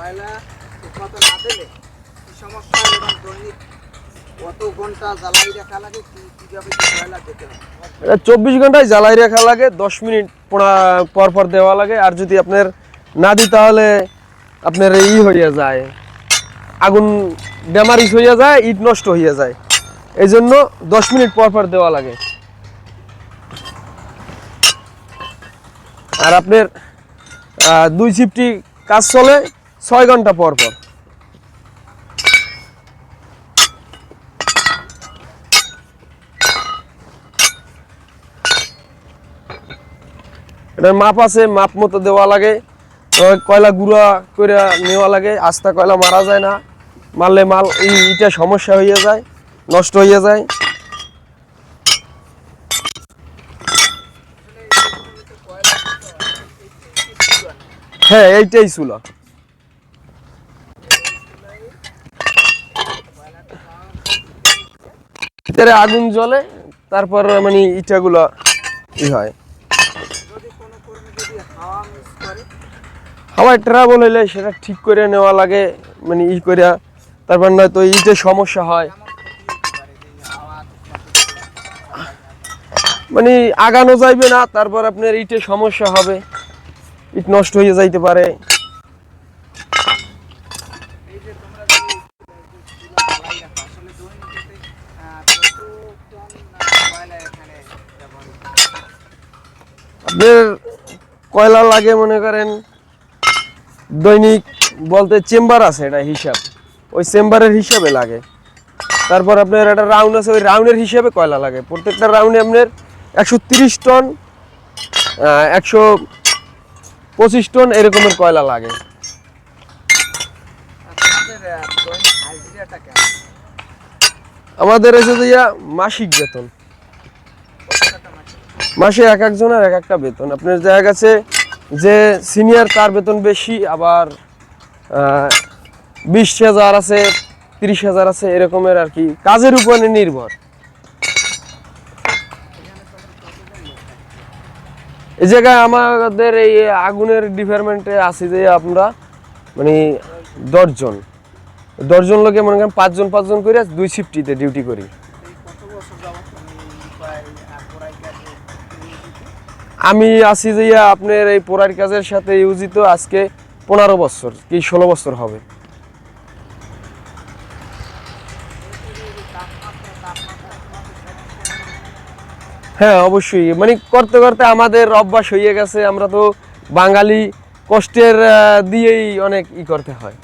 কয়লা না দিলে সমস্যা এবং দৈনিক কত ঘণ্টা জ্বালাই রাখা লাগে? কয়লা চব্বিশ ঘন্টায় জ্বালাই রাখা লাগে, দশ মিনিট পর পর দেওয়া লাগে। আর যদি আপনার না দিই তাহলে আপনার ই হইয়া যায়, আগুন ড্যামারিজ হইয়া যায়, ইট নষ্ট হইয়া যায়। এই জন্য দশ মিনিট পর পর দেওয়া লাগে। আর আপনার দুই শিফটি কাজ চলে ছয় ঘণ্টা পর পর। এটার মাপ আছে, মাপ মতো দেওয়া লাগে। কয়লা গুঁড়া করে নেওয়া লাগে, আস্তা কয়লা মারা যায় না। মারলে মাল এই ইটা সমস্যা হয়ে যায়, নষ্ট হয়ে যায়। হ্যাঁ এইটাই চুলা। ভিতরে আগুন জ্বলে, তারপর মানে ইটাগুলো ই হয়। যদি কোনো কর্মী যদি হাওয়া হাওয়ায় ট্রাভেল হইলে সেটা ঠিক করে নেওয়া লাগে মানে ই করে, তারপর নয়তো ইটের সমস্যা হয়। মানে আগানো যাইবে না, তারপর আপনার ইটে সমস্যা হবে। ইট নষ্ট হয়ে যাইতে পারে। আপনার কয়লা লাগে মনে করেন? দৈনিক বলতে চেম্বার আছে এটা হিসাব। ওই চেম্বারের হিসাবে লাগে। তারপর আপনার একটা রাউন্ড আছে, ওই রাউন্ডের হিসাবে কয়লা লাগে। প্রত্যেকটা রাউন্ডে আপনার একশো তিরিশ টন একশো পঁচিশ টন এরকমের কয়লা লাগে। আমাদের এসে দিয়া মাসিক বেতন। মাসে এক একজনের এক একটা বেতন। আপনার দেখা গেছে যে সিনিয়র তার বেতন বেশি, আবার বিশ হাজার আছে, তিরিশ হাজার আছে, এরকমের আর কি। কাজের উপরে নির্ভর। এই জায়গায় আমাদের এই আগুনের ডিপার্টমেন্টে আছি যে আমরা মানে দশজন। দশজন লোকে মনে করেন পাঁচজন পাঁচজন করে দুই শিফটিতে ডিউটি করি? আমি আছি যে আপনার এই পোড়ার কাজের সাথে ইউজিত আজকে পনেরো বছর, কি ষোলো বছর হবে। হ্যাঁ অবশ্যই। মানে করতে করতে আমাদের অভ্যাস হয়ে গেছে, আমরা তো বাঙালি কষ্টের দিয়েই অনেক ই করতে হয়।